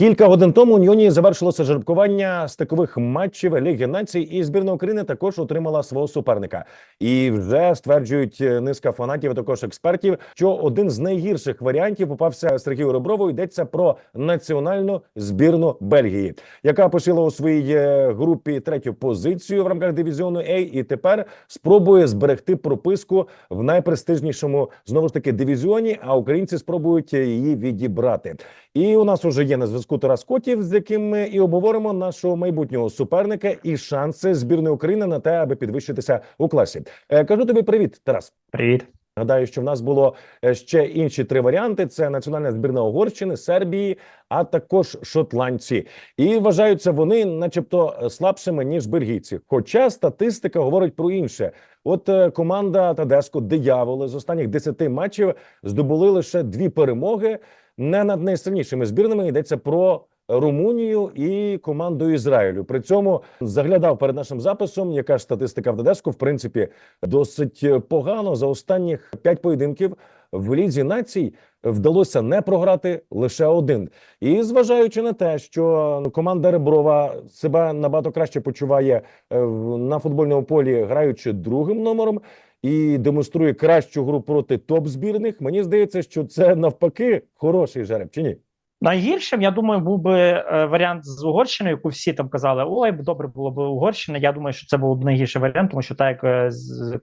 Кілька годин тому у Ньоні завершилося жеребкування стикових матчів Ліги Націй, і збірна України також отримала свого суперника. І вже стверджують е, низка фанатів, а також експертів, що один з найгірших варіантів попався Сергію Реброву. Йдеться про національну збірну Бельгії, яка посіла у своїй е, групі третю позицію в рамках дивізіону А, і тепер спробує зберегти прописку в найпрестижнішому знову ж таки дивізіоні. А українці спробують е, її відібрати. І у нас уже є на зв'язку Тарас Котів, з яким ми і обговоримо нашого майбутнього суперника і шанси збірної України на те, аби підвищитися у класі. Е, кажу тобі привіт, Тарас. Привіт. Нагадаю, що в нас було е, ще інші три варіанти: це національна збірна Угорщини, Сербії, а також шотландці. І вважаються вони, начебто, е, слабшими ніж бельгійці. Хоча статистика говорить про інше. От команда Тадеско Дияволи з останніх 10 матчів здобули лише дві перемоги. Не над найсильнішими збірними йдеться про Румунію і команду Ізраїлю. При цьому заглядав перед нашим записом, яка ж статистика в Дедеску, в принципі, досить погано. За останніх п'ять поєдинків в лізі націй вдалося не програти лише один. І зважаючи на те, що команда Реброва себе набагато краще почуває е, на футбольному полі, граючи другим номером. І демонструє кращу гру проти топ збірних. Мені здається, що це навпаки хороший жереб, чи ні? Найгіршим, я думаю, був би е, варіант з Угорщиною, яку всі там казали: ой, добре було б Угорщина. Я думаю, що це був б найгірший варіант, тому що так як е,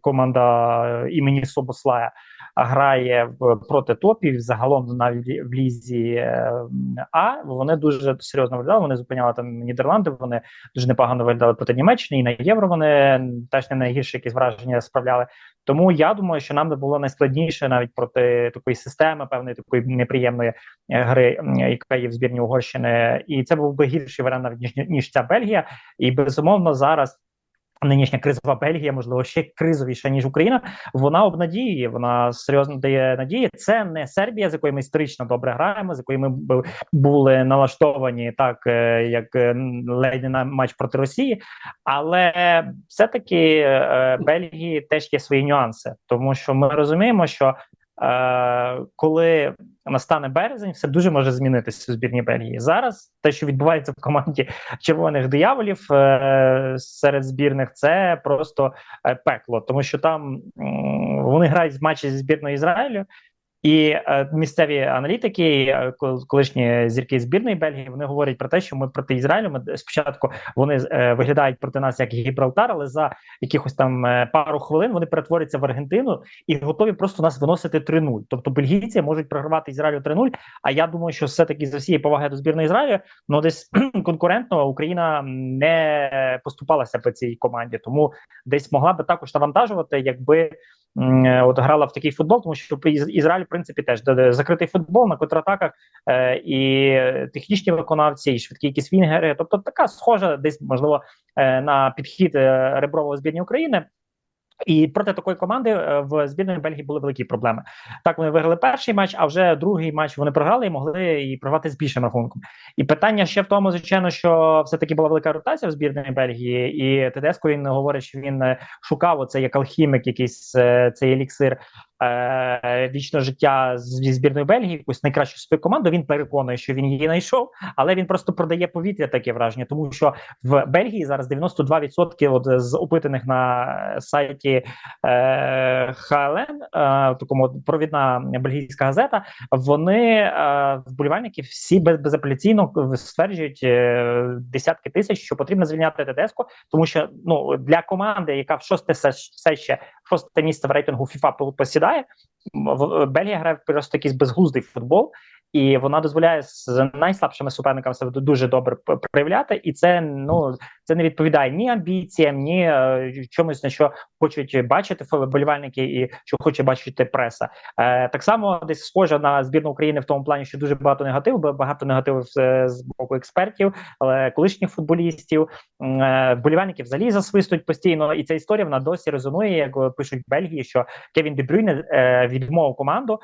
команда е, імені Собослая грає проти топів, загалом навіть в лізі А, вони дуже серйозно виглядали. Вони зупиняли там Нідерланди. Вони дуже непогано виглядали проти Німеччини, і на євро вони теж не найгірші якісь враження справляли. Тому я думаю, що нам було найскладніше навіть проти такої системи, певної такої неприємної е, гри, яка є в збірні Угорщини, і це був би гірший варіант навіть ніж, ніж ця Бельгія. І безумовно зараз. Нинішня кризова Бельгія, можливо, ще кризовіша ніж Україна. Вона обнадіює, вона серйозно дає надії. Це не Сербія, з якою ми історично добре граємо, з якою ми були налаштовані так, е, як е, ледь не на матч проти Росії. Але все-таки е, Бельгії теж є свої нюанси, тому що ми розуміємо, що коли настане березень, все дуже може змінитися у збірні Бельгії. Зараз те, що відбувається в команді червоних дияволів е, серед збірних, це просто е, пекло, тому що там вони грають матчі зі збірною Ізраїлю. І е, місцеві аналітики, е, колишні зірки збірної Бельгії, вони говорять про те, що ми проти Ізраїлю. Ми спочатку вони е, виглядають проти нас як Гібралтар, але за якихось там е, пару хвилин вони перетворяться в Аргентину і готові просто нас виносити 3-0. Тобто бельгійці можуть програвати Ізраїлю 3-0. А я думаю, що все-таки з всієї поваги до збірної Ізраїлю, ну десь конкурентно Україна не поступалася по цій команді, тому десь могла би також навантажувати, якби от грала в такий футбол, тому що Із- Ізраїль, в принципі, теж закритий футбол на контратаках е, і технічні виконавці, і швидкі якісь вінгери. Тобто така схожа, десь можливо е, на підхід е, Ребрового збірні України. І проти такої команди е, в збірної Бельгії були великі проблеми. Так вони виграли перший матч, а вже другий матч вони програли і могли і програти з більшим рахунком. І питання ще в тому, звичайно, що все таки була велика ротація в збірної Бельгії, і Тедеско він говорить, що він е, шукав оце як алхімік, якийсь е, цей еліксир е, вічного життя зі збірної Бельгії, якусь найкращу свою команду. Він переконує, що він її знайшов, але він просто продає повітря таке враження, тому що в Бельгії зараз 92% от з опитаних на сайті е, ХЛН, е, такому провідна бельгійська газета. Вони е, вболівальники всі без, безапеляційно стверджують е, десятки тисяч, що потрібно звільняти Тедеско, тому що ну для команди, яка в шосте все ще шосте місце в рейтингу FIFA посідає, Бельгія грає просто якийсь безглуздий футбол. І вона дозволяє з найслабшими суперниками себе дуже добре проявляти, і це ну це не відповідає ні амбіціям, ні е, чомусь на що хочуть бачити вболівальники і що хоче бачити преса. Е, так само десь схоже на збірну України в тому плані, що дуже багато негативу, багато негативу з, боку експертів, але колишніх футболістів, м, е, взагалі засвистують постійно. І ця історія вона досі резонує, як пишуть в Бельгії, що Кевін Де Брюйне е, відмовив команду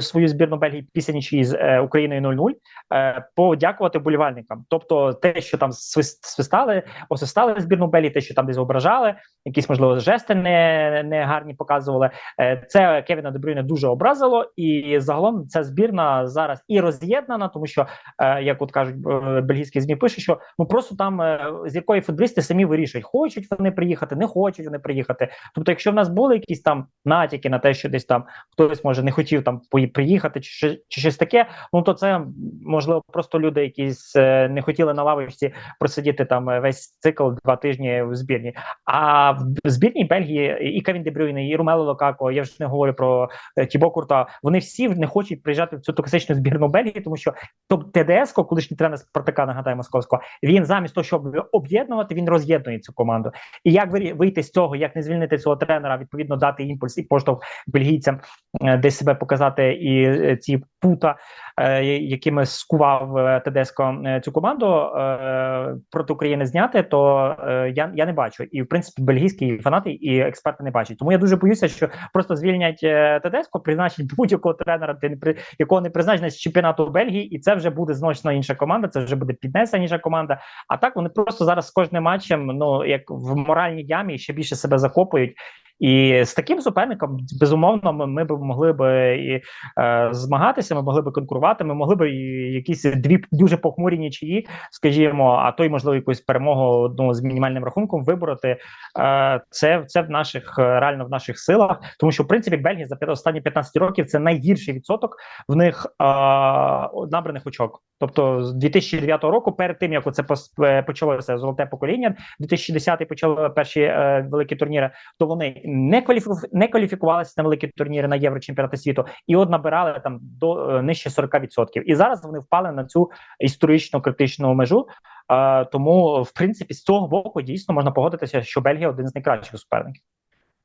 свою збірну Бельгії після нічиї з е, Україною 0-0, е, подякувати болівальникам. Тобто, те, що там свис- свистали, освистали збірну Белі, те, що там десь ображали, якісь можливо жести не, не гарні показували. Е, Це Кевіна Дебрюйне дуже образило, і загалом ця збірна зараз і роз'єднана, тому що, е, як от кажуть, е, бельгійські змі пише, що ну просто там е, зіркові футболісти самі вирішують, хочуть вони приїхати, не хочуть вони приїхати. Тобто, якщо в нас були якісь там натяки на те, що десь там хтось може не хотів там приїхати, чи, чи щось таке, ну то це можливо просто люди, якісь е, не хотіли на лавочці просидіти там е, весь цикл два тижні в збірні. А в збірній Бельгії і Кевін Дебрюйне, і Румело Локако, я вже не говорю про е, Тібо Курта. Вони всі не хочуть приїжджати в цю токсичну збірну Бельгії, тому що тобто ТДСКо, колишній тренер Спартака, нагадаю московського, він замість того, щоб об'єднувати, він роз'єднує цю команду. І як вийти з цього, як не звільнити цього тренера, відповідно дати імпульс і поштовх бельгійцям, десь себе показати і ці пута, якими скував е, Тедеско е, цю команду е, проти України зняти, то е, я, я не бачу. І в принципі бельгійські фанати і експерти не бачать. Тому я дуже боюся, що просто звільнять е, Тедеско, призначать будь-якого тренера, якого не призначено з чемпіонату Бельгії, і це вже буде значно інша команда. Це вже буде піднесеніша команда. А так вони просто зараз з кожним матчем, ну як в моральній ямі, ще більше себе закопують. І з таким суперником, безумовно, ми, ми б могли би і е, змагатися, ми могли би конкурувати, ми могли би якісь дві дуже похмурі нічиї, скажімо, а то й можливо якусь перемогу одну з мінімальним рахунком вибороти. Е, це, це в наших е, реально в наших силах, тому що в принципі Бельгія за останні 15 років це найгірший відсоток в них е, набраних очок. Тобто з 2009 року, перед тим як це почалося золоте покоління, 2010 почали перші е, великі турніри, то вони не кваліфі... не кваліфікувалися на великі турніри на Єврочемпіонати світу, і от набирали там до е, нижче 40%. І зараз вони впали на цю історично критичну межу. Е, тому, в принципі, з цього боку дійсно можна погодитися, що Бельгія один з найкращих суперників.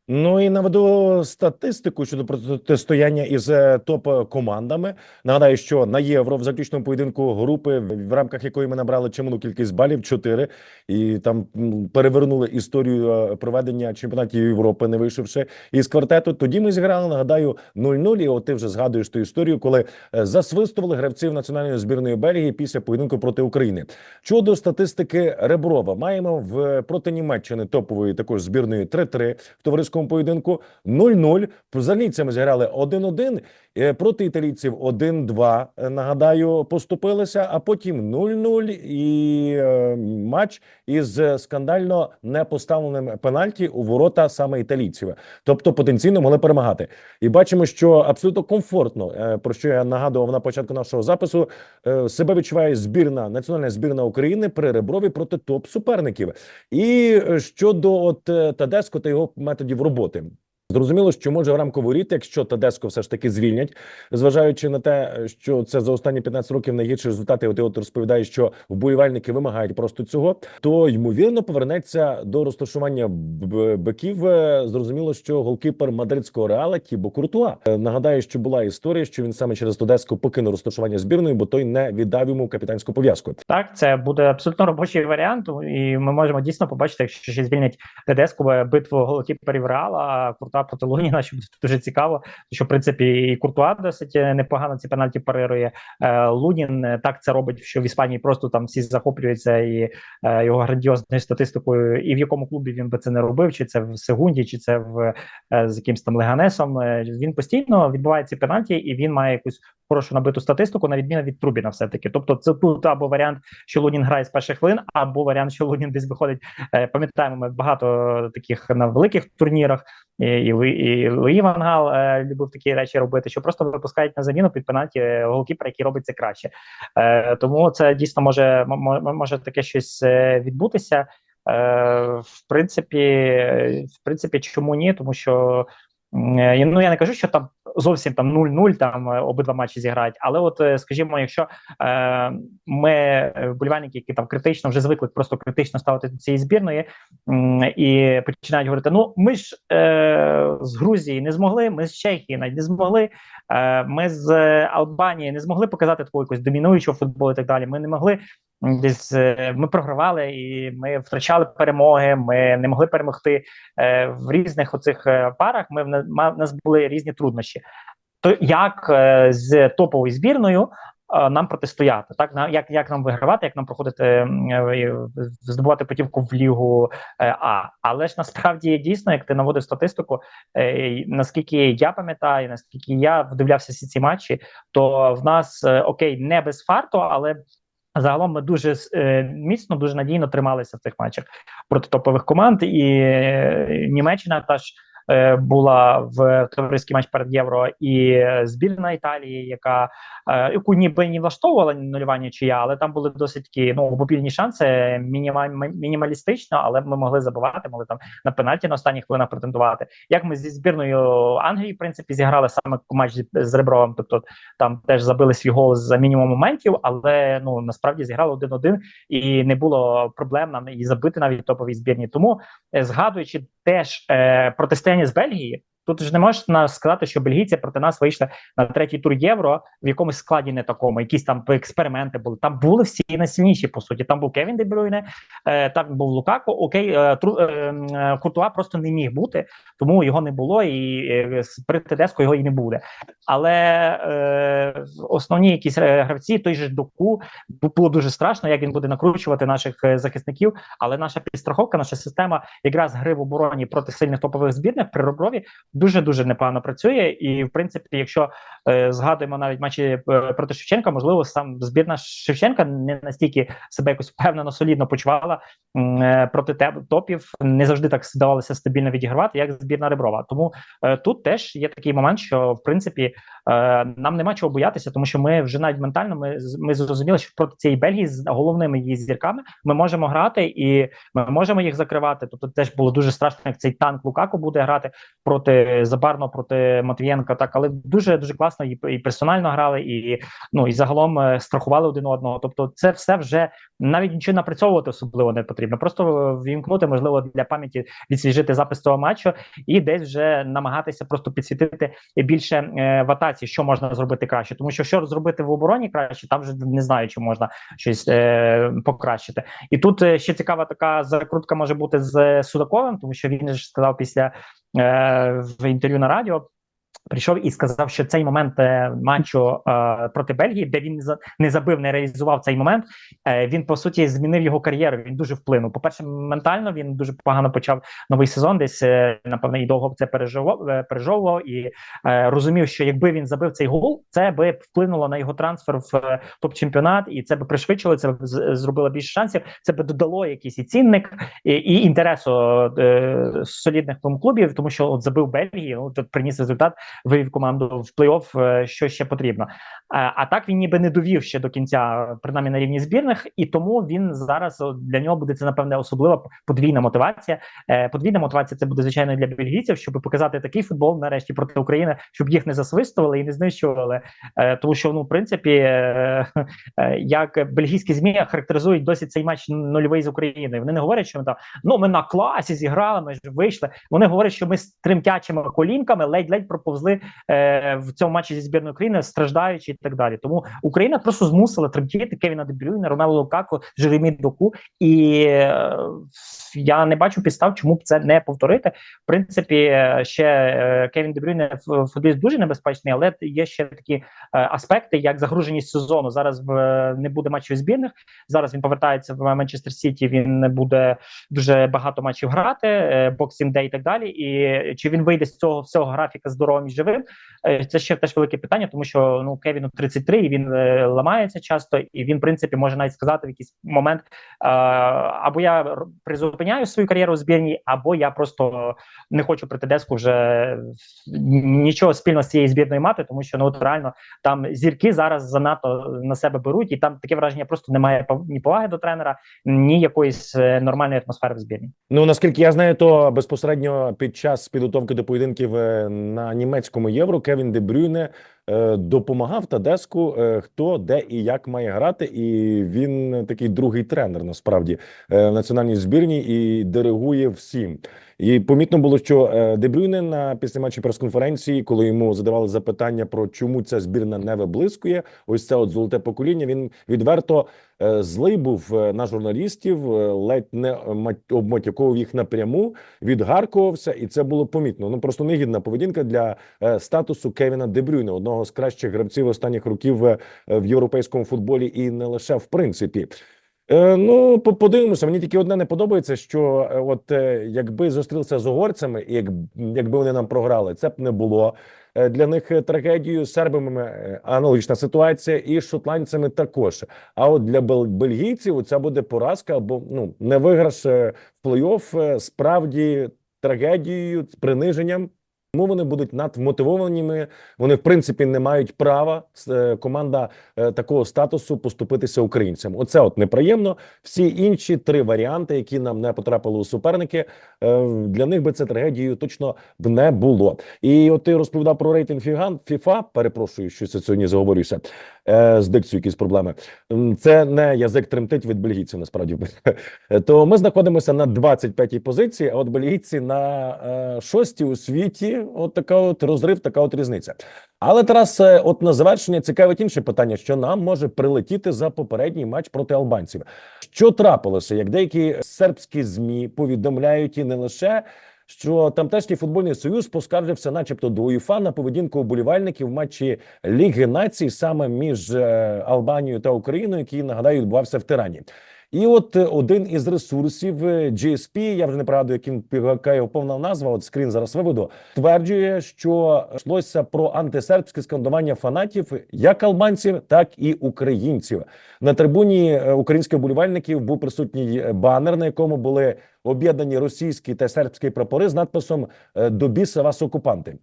Ну і наведу статистику щодо протистояння із е, топ-командами. Нагадаю, що на євро в заключному поєдинку групи, в рамках якої ми набрали чималу кількість балів 4, і там перевернули історію е, проведення чемпіонатів Європи, не вийшовши із квартету. Тоді ми зіграли, нагадаю, 0-0. І от ти вже згадуєш ту історію, коли е, засвистували гравців національної збірної Бельгії після поєдинку проти України. Щодо статистики Реброва, маємо в проти Німеччини топової також збірної 3-3 в товариському поєдинку 0-0. З англійцями зіграли 1-1, е, проти італійців 1-2, е, нагадаю, поступилися, а потім 0-0 і е, матч із скандально непоставленим пенальті у ворота саме італійців. Тобто потенційно могли перемагати. І бачимо, що абсолютно комфортно, е, про що я нагадував на початку нашого запису, е, себе відчуває збірна національна збірна України при Реброві проти топ суперників. І е, щодо от Тадеско та його методів роботи. Зрозуміло, що може в рамку воріт, якщо Тадеско все ж таки звільнять, зважаючи на те, що це за останні 15 років найгірші результати. От от розповідає, що вболівальники вимагають просто цього, то ймовірно повернеться до розташування биків. Е, Зрозуміло, що голкіпер мадридського реала Тібо Куртуа. Е, Нагадаю, що була історія, що він саме через Тадеско покинув розташування збірної, бо той не віддав йому капітанську пов'язку. Так, це буде абсолютно робочий варіант, і ми можемо дійсно побачити, якщо ще звільнять Тедеску битву голкіперів Реала, Курта проти Луніна, що буде дуже цікаво. Що в принципі і Куртуа досить е, непогано ці пенальті парирує. Е, Лунін е, так це робить, що в Іспанії просто там всі захоплюються і його грандіозною статистикою, і в якому клубі він би це не робив, чи це в Сегунді, чи це в з якимсь там Леганесом. Він постійно відбуває ці пенальті, і він має якусь хорошу набиту статистику, на відміну від Трубіна, все таки. Тобто, це тут або варіант, що Лунін грає з перших хвилин, або варіант, що Лунін десь виходить. Е, Пам'ятаємо, ми багато таких на великих турнірах. І, і, Луї Ван Гал е, любив такі речі робити, що просто випускають на заміну під пенальті е, голкіпера, який робить це краще. Е, тому це дійсно може, може таке щось е, відбутися. Е, в принципі, в принципі, чому ні? Тому що ну я не кажу, що там зовсім там 0-0, там е, обидва матчі зіграють. Але, от, е, скажімо, якщо е, ми е, вболівальники, які там критично вже звикли просто критично ставити до цієї збірної, і починають говорити: ну ми ж е, з Грузії не змогли, ми з Чехії навіть не змогли. Е, ми з е, Албанії не змогли показати такого якогось домінуючого футболу і так далі. Ми не могли десь е, ми програвали і ми втрачали перемоги. Ми не могли перемогти е, в різних оцих е, парах. Ми в нас були різні труднощі. то як з топовою збірною нам протистояти, так на як, як нам вигравати, як нам проходити здобувати путівку в лігу А. Але ж насправді дійсно, як ти наводив статистику, наскільки я пам'ятаю, наскільки я вдивлявся всі ці матчі, то в нас окей, не без фарту, але. Загалом ми дуже е, міцно, дуже надійно трималися в цих матчах проти топових команд, і е, Німеччина та е, була в товариський матч перед євро, і е, збірна Італії, яка е, яку ніби не влаштовувала нульова нічия, але там були досить такі ну обопільні шанси, мініма, мінімалістично, але ми могли забивати, могли там на пенальті на останніх хвилинах претендувати. Як ми зі збірною Англії, в принципі, зіграли саме матч з Ребровим, тобто там теж забили свій гол за мінімум моментів, але ну насправді зіграли один-один і не було проблем нам і забити навіть топовій збірні. Тому е, згадуючи теж е, протистояння з Бельгії. Тут ж не можна сказати, що бельгійці проти нас вийшли на третій тур євро в якомусь складі не такому. Якісь там експерименти були. Там були всі найсильніші по суті. Там був Кевін Де Брюйне, е, там був Лукако. Окей, е, тру, е, е, Куртуа просто не міг бути, тому його не було, і е, при Тедеско його і не буде. Але е, основні якісь е, гравці, той же Доку, було дуже страшно, як він буде накручувати наших е, захисників. Але наша підстраховка, наша система якраз гри в обороні проти сильних топових збірних при Реброві дуже дуже непогано працює. І в принципі, якщо е, згадуємо навіть матчі е, проти Шевченка, можливо, сам збірна Шевченка не настільки себе якось впевнено солідно почувала е, проти топів, не завжди так здавалося стабільно відігравати, як збірна Реброва. Тому е, тут теж є такий момент, що в принципі е, нам нема чого боятися, тому що ми вже навіть ментально ми, ми зрозуміли, що проти цієї Бельгії з головними її зірками ми можемо грати і ми можемо їх закривати. Тобто теж було дуже страшно, як цей танк Лукако буде грати проти Забарно, проти Матвієнка. Так, але дуже дуже класно і, і персонально грали, і ну і загалом е, страхували один одного. Тобто, це все вже навіть нічого напрацьовувати особливо не потрібно. Просто вімкнути, можливо, для пам'яті відсвіжити запис того матчу і десь вже намагатися просто підсвітити більше е, в атаці, що можна зробити краще. Тому що що зробити в обороні краще, там вже не знаю, чи можна щось е, покращити. І тут е, ще цікава така закрутка може бути з Судаковим, тому що він ж сказав після е, в інтерв'ю на радіо. Прийшов і сказав, що цей момент е, матчу е, проти Бельгії, де він не забив, не реалізував цей момент. Е, він по суті змінив його кар'єру. Він дуже вплинув. По перше, ментально він дуже погано почав новий сезон. Десь е, напевно і довго це переживав, е, пережовував і е, розумів, що якби він забив цей гол, це би вплинуло на його трансфер в топ-чемпіонат, і це би пришвидшило, це б зробило більше шансів. Це би додало якийсь і цінник і, і інтересу е, солідних клубів, тому що от забив Бельгії, ну тут приніс результат, вивів команду в плей-офф, е, що ще потрібно. А, а так він ніби не довів ще до кінця, принаймні на рівні збірних, і тому він зараз для нього буде це напевне особлива подвійна мотивація. Е, подвійна мотивація це буде звичайно для бельгійців, щоб показати такий футбол нарешті проти України, щоб їх не засвистували і не знищували. Е, тому що ну, в принципі, е, е, як бельгійські змі характеризують досі цей матч нульовий з Україною. Вони не говорять, що ми там ну ми на класі зіграли, ми ж вийшли. Вони говорять, що ми з тремтячими колінками ледь-ледь проповзли е, в цьому матчі зі збірною України, страждаючи і так далі. Тому Україна просто змусила тремтіти Кевіна Дебрюйна, Ромело Лукако, Жеремі Доку, і е, я не бачу підстав, чому б це не повторити. В принципі, е, ще е, Кевін Дебрюйне футболіст дуже небезпечний, але є ще такі е, аспекти, як загруженість сезону. Зараз в, е, не буде матчів збірних. Зараз він повертається в Манчестер Сіті. Він не буде дуже багато матчів грати, боксінг дей і так далі. І чи він вийде з цього всього графіка здоровим і живим? Е, Це ще теж велике питання, тому що ну Кевіну 33, і він е, ламається часто, і він, в принципі, може навіть сказати в якийсь момент: е, або я призупиняю свою кар'єру у збірній, або я просто не хочу при Тедеску вже нічого спільного з цією збірною мати, тому що ну от реально там зірки зараз занадто на себе беруть, і там таке враження просто немає ні поваги до тренера, ні якоїсь е, нормальної атмосфери в збірні. Ну наскільки я знаю, то безпосередньо під час підготовки до поєдинків е, на німецькому євро Кевін Де Брюйне е, допомагав Тадеску, е, хто де і як має грати. І він такий другий тренер насправді е, в національній збірні і диригує всім. І помітно було, що е, Де Брюйне на післяматчі прес-конференції, коли йому задавали запитання про чому ця збірна не виблискує, ось це от золоте покоління. Він відверто е, злий був е, на журналістів, ледь не ма- обмотяковував їх напряму, відгаркувався, і це було помітно. Ну просто негідна поведінка для статусу Кевіна Де Брюйне, одного з кращих гравців останніх років в європейському футболі, і не лише в принципі. Е, Ну, подивимося. Мені тільки одне не подобається, що е, от е, якби зустрілися з угорцями, і як, якби вони нам програли, це б не було для них трагедією. З сербами аналогічна ситуація, і шотландцями також. А от для бельгійців це буде поразка або ну не виграш в плей-офф справді трагедією, приниженням. Тому вони будуть надмотивованими. Вони в принципі не мають права е, команда е, такого статусу поступитися українцям. Оце от неприємно. Всі інші три варіанти, які нам не потрапили у суперники, е, для них би це трагедією точно б не було. І от ти розповідав про рейтинг FIFA, Перепрошую, що це сьогодні заговорюся з дикцією якісь проблеми. Це не язик тремтить від бельгійців. Насправді то ми знаходимося на 25-й позиції. А от бельгійці на е, шостій у світі. От така от розрив, така от різниця. Але Тарас, е, от на завершення цікавить інше питання: що нам може прилетіти за попередній матч проти албанців? Що трапилося, як деякі сербські змі повідомляють і не лише. Що тамтешній футбольний союз поскаржився, начебто, до УЄФА на поведінку уболівальників в матчі Ліги націй саме між е, Албанією та Україною, який нагадаю відбувався в Тирані. І от е, один із ресурсів е, GSP, я вже не пригадую, яким яка його повна назва. От скрін зараз виведу, стверджує, що йшлося про антисербське скандування фанатів як албанців, так і українців. На трибуні е, українських болівальників був присутній банер, на якому були об'єднані російські та сербські прапори з надписом «До біса вас окупанти».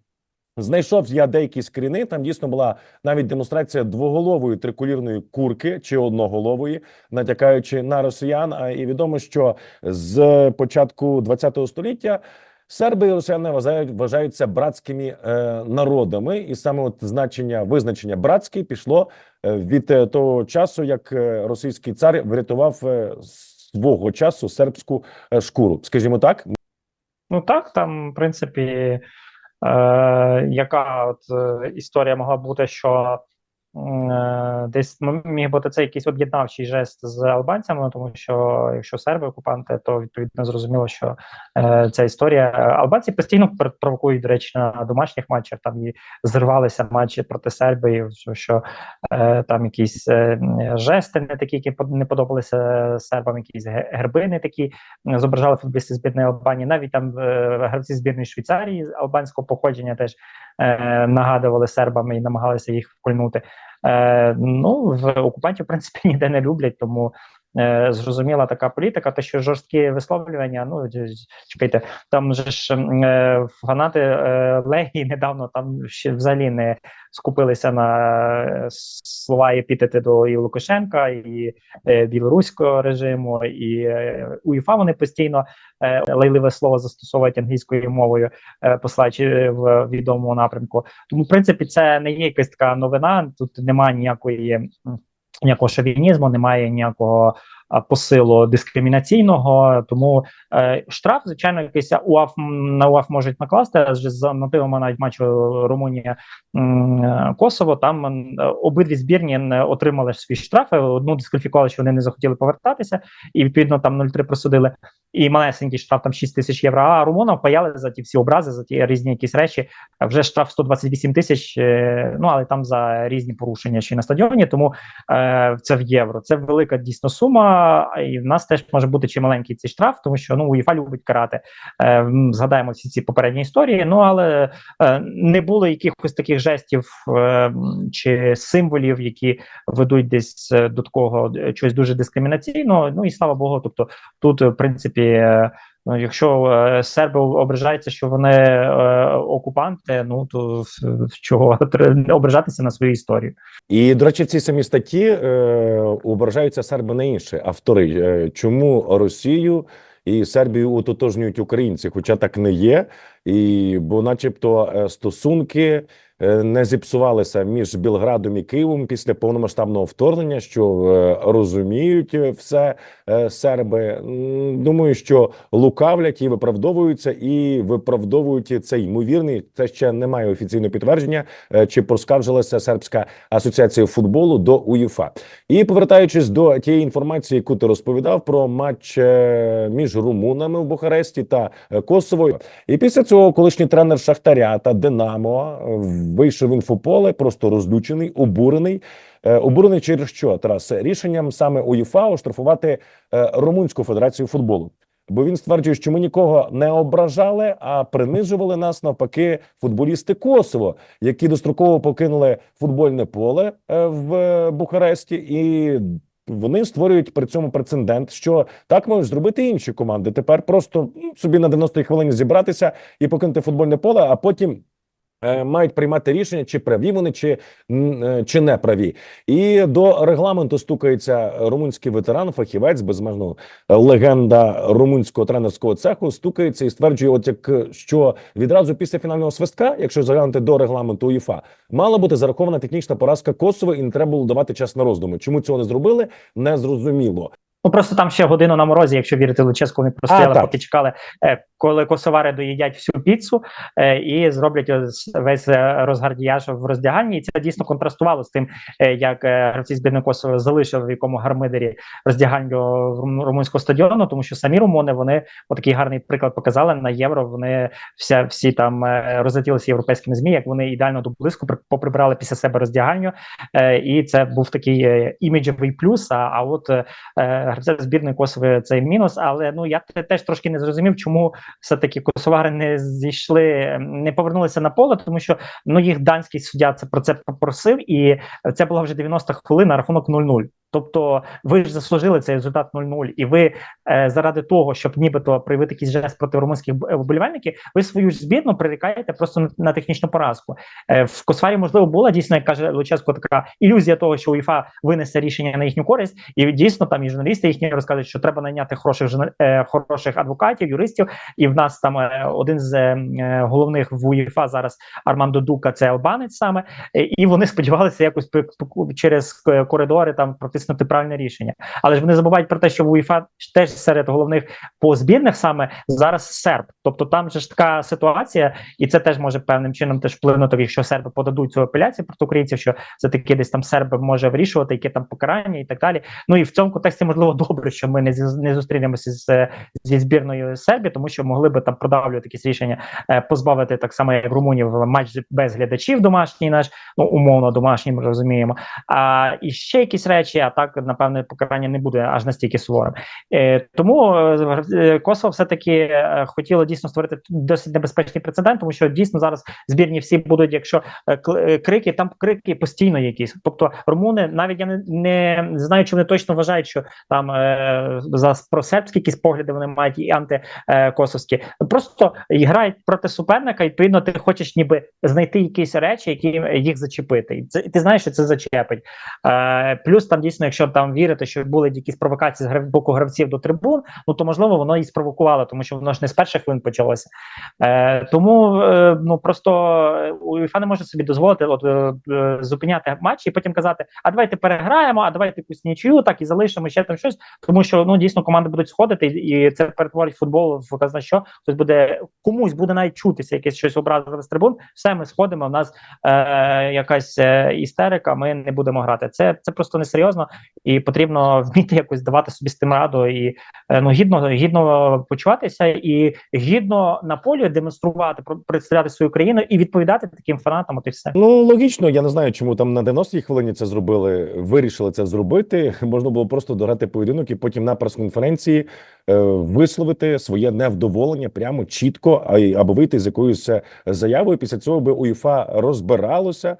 Знайшов я деякі скріни. Там дійсно була навіть демонстрація двоголової трикулірної курки чи одноголової, натякаючи на росіян. А і відомо, що з початку ХХ століття серби і росіяни вважають, вважаються братськими е, народами, і саме от значення визначення братський пішло е, від е, того часу, як е, російський цар врятував свого часу сербську шкуру, скажімо так. Ну так, там, в принципі, яка от е, історія могла бути, що е, десь м- міг бути це якийсь об'єднавчий жест з албанцями, тому що якщо серби окупанти, то відповідно зрозуміло, що е, ця історія. Албанці постійно пр- провокують, до речі, на домашніх матчах. Там і зривалися матчі проти Сербії, що, е, там якісь е, жести не такі, які не подобалися сербам, якісь ге- герби не такі зображали футболісти збірної Албанії. Навіть там е, гравці збірної Швейцарії албанського походження теж е, нагадували сербам і намагалися їх вкольнути. Е, ну в окупантів, в принципі, ніде не люблять, тому. Е, Зрозуміла така політика, те, що жорсткі висловлювання. Ну чекайте, там же ж е, фанати е, Легії недавно там ще взагалі не скупилися на е, слова епітети до і Лукашенка, і білоруського режиму, і е, УЄФА вони постійно е, лайливе слово застосовують англійською мовою, е, посилаючи в відомому напрямку. Тому, в принципі, це не є якась така новина. Тут немає ніякої ніякого шовінізму, немає ніякого посилу дискримінаційного. Тому е, штраф, звичайно, якийсь УАФ на УАФ можуть накласти адже за мотивами навіть матчу Румунія е, Косово. Там обидві збірні м, отримали свій штраф. Одну дискваліфікували, що вони не захотіли повертатися, і відповідно там 0-3 просудили. І малесенький штраф там 6 тисяч євро. А румунам паяли за ті всі образи, за ті різні якісь речі. Вже штраф 128 тисяч. е, Ну але там за різні порушення ще й на стадіоні. Тому е, це в євро. Це велика дійсно сума. І в нас теж може бути чималенький цей штраф, тому що ну УЄФА любить карати. Е, згадаємо всі ці попередні історії. Ну але е, не було якихось таких жестів е, чи символів, які ведуть десь е, до такого е, чогось дуже дискримінаційного. Ну і слава Богу, тобто тут, в принципі. е, Ну, якщо е, серби ображаються, що вони е, окупанти, ну то чого ображатися на свою історію? І до речі, в цій самій статті е, ображаються серби на інше автори. Е, чому Росію і Сербію ототожнюють українці? Хоча так не є, і бо, начебто, е, стосунки не зіпсувалися між Білградом і Києвом після повномасштабного вторгнення, що е, розуміють е, все е, серби. Думаю, що лукавлять і виправдовуються, і виправдовують цей ймовірний. Це ще немає офіційного підтвердження, е, чи поскаржилася сербська асоціація футболу до УЄФА. І повертаючись до тієї інформації, яку ти розповідав про матч е, між румунами в Бухаресті та е, Косовою. І після цього колишній тренер Шахтаря та Динамо е, вийшов в інфополе, просто розлючений, обурений. Е, Обурений через що Тарас рішенням саме УЄФА оштрафувати е, Румунську федерацію футболу. Бо він стверджує, що ми нікого не ображали, а принижували нас навпаки футболісти Косово, які достроково покинули футбольне поле е, в Бухаресті, і вони створюють при цьому прецедент, що так можуть зробити інші команди. Тепер просто ну, собі на 90-й хвилині зібратися і покинути футбольне поле, а потім. Е, Мають приймати рішення, чи праві вони, чи, е, чи не праві, і до регламенту стукається румунський ветеран, фахівець, безмежно легенда румунського тренерського цеху. Стукається і стверджує, от як е, що відразу після фінального свистка, якщо заглянути до регламенту УЄФА, мала бути зарахована технічна поразка Косово, і не треба було давати час на роздуми. Чому цього не зробили? Не зрозуміло. Ну просто там ще годину на морозі, якщо вірити Луческу, вони простояли, поки чекали, е, коли косовари доїдять всю піцу е, і зроблять ось весь е, розгардіяж в роздяганні. І це дійсно контрастувало з тим, е, як е, гравці збірної Косово залишили в якому гармидері роздягальню рум- румунського стадіону, тому що самі румуни вони отакий гарний приклад показали на євро. Вони вся всі там е, розлетілися європейськими змі, як вони ідеально до блиску при- поприбирали після себе роздягальню. Е, і це був такий е, іміджевий плюс. А, а от е, гравця збірної Косови цей мінус. Але ну я теж трошки не зрозумів, чому все-таки косовари не зійшли, ем, не повернулися на поле, тому що ну їх данський суддя це про це попросив, і це була вже 90 хвилин на рахунок 0-0. Тобто ви ж заслужили цей результат 0-0, і ви е, заради того, щоб нібито проявити якийсь жест проти румунських вболівальників, ви свою ж збірну прирікаєте просто на, на технічну поразку. Е, в Косварі можливо була дійсно, як каже Луческо, така ілюзія того, що УЄФА винесе рішення на їхню користь, і дійсно там і журналісти їхні розказують, що треба найняти хороших е, хороших адвокатів, юристів. І в нас там е, один з е, головних в УЄФА зараз Армандо Дука, це албанець саме, е, і вони сподівалися якось через е, коридори там протиснути правильне рішення. Але ж вони забувають про те, що в УЄФА теж серед головних по збірних саме зараз серб. Тобто там же ж така ситуація, і це теж може певним чином теж вплинути, якщо серби подадуть цю апеляцію проти українців, що все таки десь там серб може вирішувати, яке там покарання і так далі. Ну і в цьому контексті можливо добре, що ми не не зустрінемося з зі збірною Сербії, тому що могли би там продавлювати якісь рішення, е, позбавити так само, як румунів матч без глядачів домашній наш, ну умовно домашній, ми розуміємо. А і ще якісь речі, так напевне покарання не буде аж настільки суворим. Е, тому е, Косово все таки е, хотіло дійсно створити досить небезпечний прецедент, тому що дійсно зараз збірні всі будуть, якщо е, е, крики, там крики постійно якісь. Тобто румуни, навіть я не, не знаю, чи вони точно вважають, що там е, за просербські якісь погляди вони мають і антикосовські. Просто грають проти суперника, і відповідно ти хочеш ніби знайти якісь речі, які їх зачепити. І і ти знаєш, що це зачепить. Е, плюс там дійсно, якщо там вірити, що були якісь провокації з боку гравців до трибун, ну то можливо воно і спровокувало, тому що воно ж не з перших хвилин почалося. Е, тому е, ну просто УЄФА не може собі дозволити от, е, е, зупиняти матч і потім казати: а давайте переграємо, а давайте якусь нічию, так і залишимо ще там щось. Тому що ну дійсно команди будуть сходити, і це перетворить футбол в казна що хтось буде комусь буде навіть чутися якесь щось образливе з трибун. Все, ми сходимо. У нас е, якась е, істерика. Ми не будемо грати. Це це просто несерйозно, і потрібно вміти якось давати собі з тим раду і е, ну гідно гідно почуватися і гідно на полі демонструвати, представляти свою країну і відповідати таким фанатам. От і все. Ну логічно, я не знаю, чому там на 90-й хвилині це зробили. Вирішили це зробити. Можна було просто дограти поєдинок і потім на прес-конференції е, висловити своє невдоволення прямо чітко, а або вийти з якоюсь е, заявою. Після цього би УЄФА розбиралося.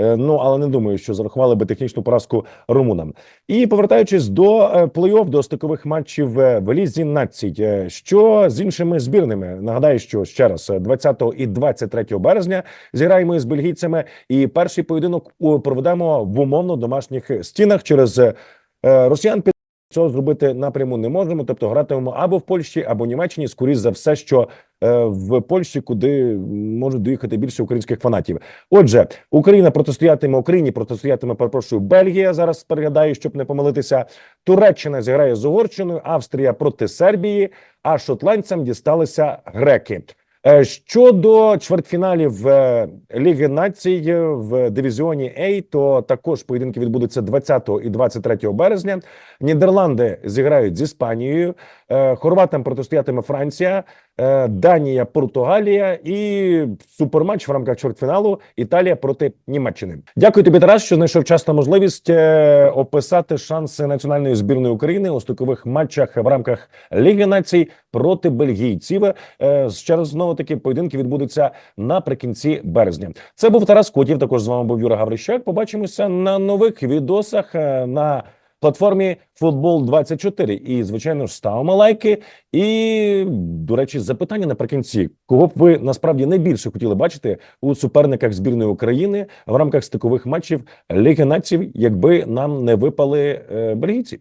Е, Ну але не думаю, що зарахували би технічну поразку румунам. І повертаючись до е, плей-офф, до стикових матчів е, в лізі націй, що з іншими збірними нагадаю, що ще раз е, 20 і 23 березня зіграємо із бельгійцями, і перший поєдинок проведемо в умовно домашніх стінах через росіян росіян. Цього зробити напряму не можемо. Тобто гратимемо або в Польщі, або в Німеччині. Скоріш за все, що е, в Польщі, куди можуть доїхати більше українських фанатів. Отже, Україна протистоятиме Україні, протистоятиме, перепрошую, Бельгія. Зараз переглядаю, щоб не помилитися. Туреччина зіграє з Угорщиною, Австрія проти Сербії, а шотландцям дісталися греки. Е, Щодо чвертьфіналів е, Ліги Націй в дивізіоні А, то також поєдинки відбудуться 20 і 23 березня. Нідерланди зіграють з Іспанією, е, хорватам протистоятиме Франція, Данія, Португалія і суперматч в рамках чвертьфіналу Італія проти Німеччини. Дякую тобі, Тарас, що знайшов час та можливість е, описати шанси національної збірної України у стикових матчах в рамках Ліги Націй проти бельгійців. Е, Ще раз знову таки поєдинки відбудуться наприкінці березня. Це був Тарас Котів. Також з вами був Юра Гаврищак. Побачимося на нових відосах е, на платформі Футбол 24 І звичайно ж ставимо лайки. І до речі, запитання наприкінці: кого б ви насправді найбільше хотіли бачити у суперниках збірної України в рамках стикових матчів Ліги Націй, якби нам не випали е, бельгійці?